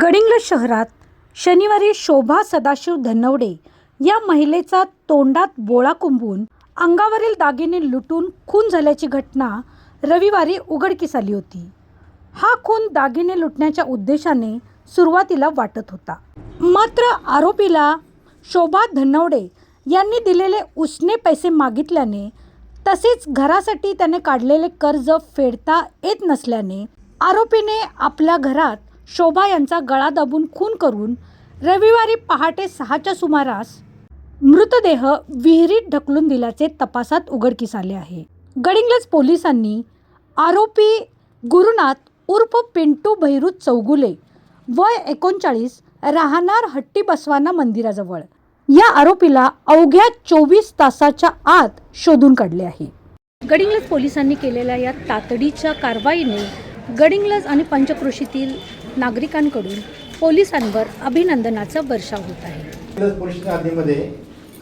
गडिंग्लज शहरात शनिवारी शोभा सदाशिव धनवडे या महिलेचा तोंडात बोळा कुंबून अंगावरील दागिने लुटून खून झाल्याची घटना रविवारी उघडकीस आली होती. हा खून दागिने लुटण्याच्या उद्देशाने सुरुवातीला वाटत होता. मात्र आरोपीला शोभा धनवडे यांनी दिलेले उसने पैसे मागितल्याने तसेच घरासाठी त्याने काढलेले कर्ज फेडता येत नसल्याने आरोपीने आपल्या घरात शोभा यांचा गळा दाबून खून करून रविवारी पहाटे सहाच्या सुमारास मृतदेह विहिरीत ढकलून दिल्याचे तपासात उघडकीस आले आहे. गडिंग्लज पोलिसांनी आरोपी गुरुनाथ उर्फ पिंटू भैरू चौगुले वय एकोणचाळीस राहणार हट्टी बसवाना मंदिराजवळ. या आरोपीला अवघ्या चोवीस तासाच्या आत शोधून काढले आहे. गडिंग्लज पोलिसांनी केलेल्या या तातडीच्या कारवाईने गडिंग्लज आणि पंचक्रोशीतील नागरिकांकडून पोलिसांवर अभिनंदनाचा वर्षाव होत आहे. पोलीस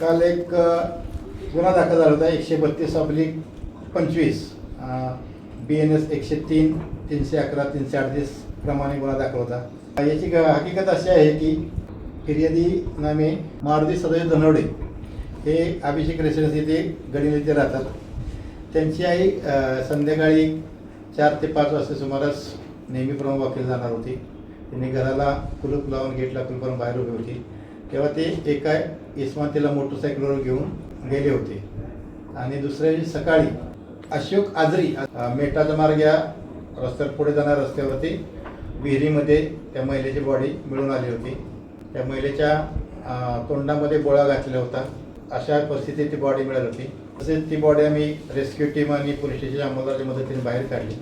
काल एक गुन्हा दाखल झाला होता एकशे बत्तीस अब्लिक पंचवीस बी एन एस एकशे तीन तीनशे अकरा तीनशे अडतीस प्रमाणे गुन्हा दाखल होता. याची ग- हकीकत अशी आहे की फिर्यादी नामे मारुती सदस्य धनवडे हे अभिषेक रेसिडेन्स येथे गडिंग येथे राहतात. त्यांची आई संध्याकाळी चार ते पाच वाजता सुमारास नेहमीप्रमाणे वकील जाणार होती. त्यांनी घराला कुलूप लावून गेटला कुलूप बाहेर उभी होती. तेव्हा ते एका इस्मातीला मोटरसायकलवर घेऊन गेले होते. आणि दुसऱ्या दिवशी सकाळी अशोक आजरी मेटाचा मार्ग या रस्त्यावर पुढे जाणाऱ्या रस्त्यावरती विहिरीमध्ये त्या महिलेची बॉडी मिळून आली होती. त्या महिलेच्या तोंडामध्ये गोळा घातलेला होता. अशा परिस्थितीत ती बॉडी मिळाली होती. तसेच ती बॉडी आम्ही रेस्क्यू टीम आणि पोलीस स्टेशन अंमलदाराच्या मदतीने बाहेर काढली.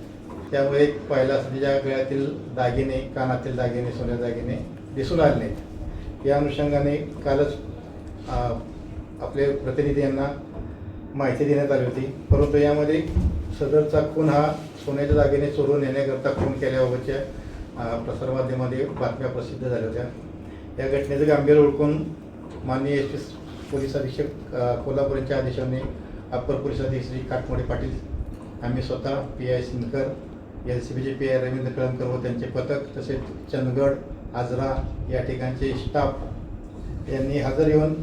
त्यामुळे पहिला तिच्या गळ्यातील दागिने कानातील दागिने सोन्या दागिने दिसून आले. नाहीत या अनुषंगाने कालच आपले प्रतिनिधी यांना माहिती देण्यात आली होती. परंतु यामध्ये सदरचा खून हा सोन्याच्या दागिने चोरून नेण्याकरता खून केल्याबाबतच्या प्रसारमाध्यमामध्ये बातम्या प्रसिद्ध झाल्या होत्या. या घटनेचं गांभीर्य ओळखून माननीय एस. पी पोलीस अधीक्षक कोल्हापूर यांच्या आदेशाने अप्पर पोलीस अधीक्षक काटमोडे पाटील आम्ही स्वतः P. I. Sindkar L C बीचे पी आय रवींद्र कळमकर व त्यांचे पथक तसेच चंदगड आजरा या ठिकाणचे स्टाफ यांनी हजर येऊन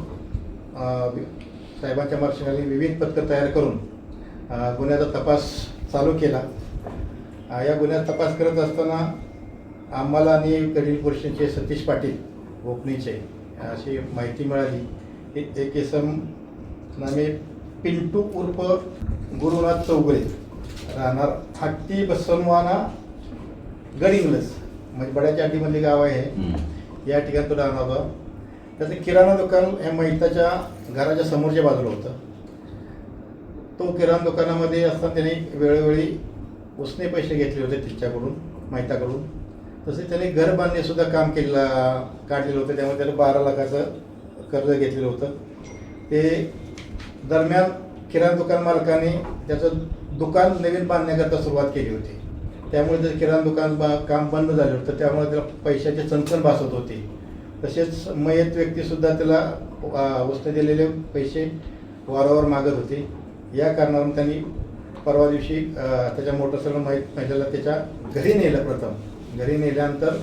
साहेबांच्या मार्गदर्शनाखाली विविध पथकं तयार करून गुन्ह्याचा तपास चालू केला. या गुन्ह्यात तपास करत असताना आम्हाला आणि कडील पुरुषांचे सतीश पाटील गोपनीचे अशी माहिती मिळाली. की एक इसम नामे पिंटू उर्फ गुरुनाथ चौगुले. राहणार हट्टी बसनवाना गडिंग्लज. म्हणजे बड्याच्या अड्डीमधले गाव आहे. हे. या ठिकाणी तो राहणार होता त्याचं किराणा दुकान या महिताच्या घराच्या समोरच्या बाजूला होतं. तो किराणा दुकानामध्ये असताना त्याने वेळोवेळी उसने पैसे घेतले होते तिच्याकडून महिताकडून तसे त्याने घर बांधणेसुद्धा काम केलेलं काढलेलं होतं. त्यामुळे त्याने बारा लाखाचं कर्ज घेतलेलं होतं. ते दरम्यान किराणा दुकान मालकाने त्याचं दुकान नवीन बांधण्याकरता सुरुवात केली होती. त्यामुळे जर किराणा दुकान बा काम बंद झालं होतं त्यामुळे त्याला पैशाची चणचण भासत होती. तसेच मयत व्यक्तीसुद्धा त्याला वस्तू उसने दिलेले पैसे वारंवार मागत होते. या कारणावरून त्यांनी परवा दिवशी त्याच्या मोटरसायकल माहीत महिलेला त्याच्या घरी नेलं प्रथम. घरी नेल्यानंतर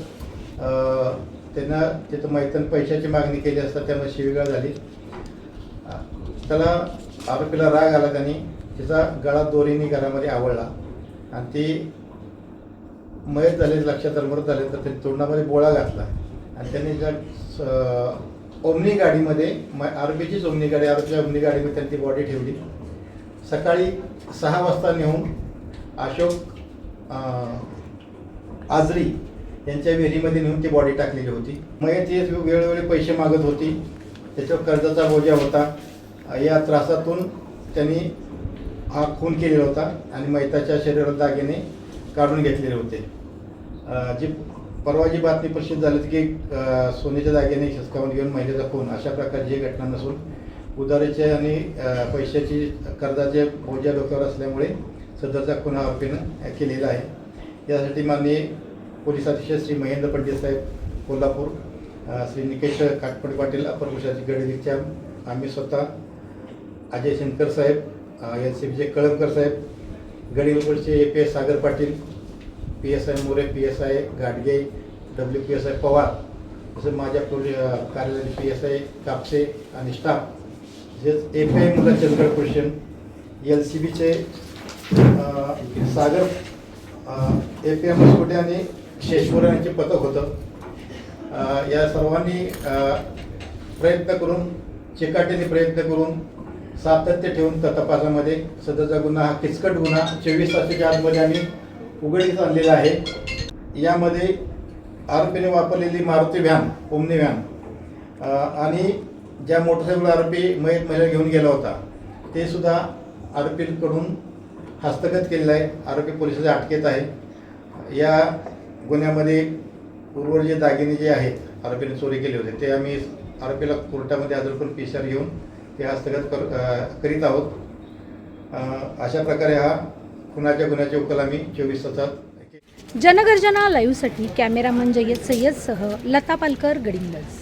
त्यांना तिथं माहिती पैशाची मागणी केली असता त्यामुळे शिवीगाळ झाली. त्याला आरोपीला राग आला त्यांनी तिचा गळा दोरीने घरामध्ये आवळला आणि ती मयत झाली लक्षात आलं झाले तर त्यांनी तोंडामध्ये बोळा घातला. आणि त्यांनी ज्या ओमनी गाडीमध्ये म आरोपीचीच ओमनी गाडी आरोपीच्या ओमनी गाडीमध्ये त्यांनी ती बॉडी ठेवली. सकाळी सहा वाजता नेऊन अशोक आजरी यांच्या विहिरीमध्ये नेऊन ती बॉडी टाकलेली होती. मयत ही वेळोवेळी पैसे मागत होती. त्याच्यावर कर्जाचा बोजा होता. या त्रासातून त्यांनी हा खून केलेला होता आणि मैताच्या शरीरात दागिने काढून घेतलेले होते. जी परवा जी बातमी प्रसिद्ध झाली होती की सोन्याच्या दागिने हिसकावून घेऊन महिलेचा खून अशा प्रकारची ही घटना नसून उधारीचे आणि पैशाची कर्जाचे बोजा डोक्यावर असल्यामुळे सदरचा खून हा आरोपीनं केलेला आहे. यासाठी माननीय पोलीस अधीक्षक श्री महेंद्र पंडित साहेब कोल्हापूर श्री निकेश काटपडे पाटील अपर पोलिसाची गडीच्या आम्ही स्वतः अजय शंकर साहेब एल सी बीचे कळमकर साहेब गडिलपूरचे A P S Sagar Patil P S I More P S I Gadge W P S I Pawar तसं माझ्या पोलीस कार्यालयाचे पी एस आय कापसे आणि स्टाफ तसेच ए पी आय मुला चंद्रगड पोलिशन एल सी बीचे सागर ए पी एम मस्कोटे आणि शेश्वर यांचे पथक होतं. या सर्वांनी प्रयत्न करून चिकाटीने प्रयत्न करून सातत्य ठेवून त्या तपासामध्ये सदरचा गुन्हा हा किचकट गुन्हा चोवीस तासाच्या आतमध्ये आम्ही उघडीस आणलेला आहे. यामध्ये आरोपीने वापरलेली मारुती व्हॅन ओमनी व्हॅन आणि ज्या मोटरसायकल आरोपी मयत महिला घेऊन गेला होता ते सुद्धा आरोपींकडून हस्तगत केलेलं आहे. आरोपी पोलिसाच्या अटकेत आहे. या गुन्ह्यामध्ये उर्वरित जे दागिने जे आहेत आरोपीने चोरी केले होते ते आम्ही आरोपीला कोर्टामध्ये हजर करून पी घेऊन ते हस्तगत कर करीत आहोत. अशा प्रकारे हा खुनाच्या गुन्ह्याचे उकल आम्ही चोवीस तासात जनगर्जना लाईव्हसाठी कॅमेरामन जय्यद सय्यदसह लता पालकर गडिंगज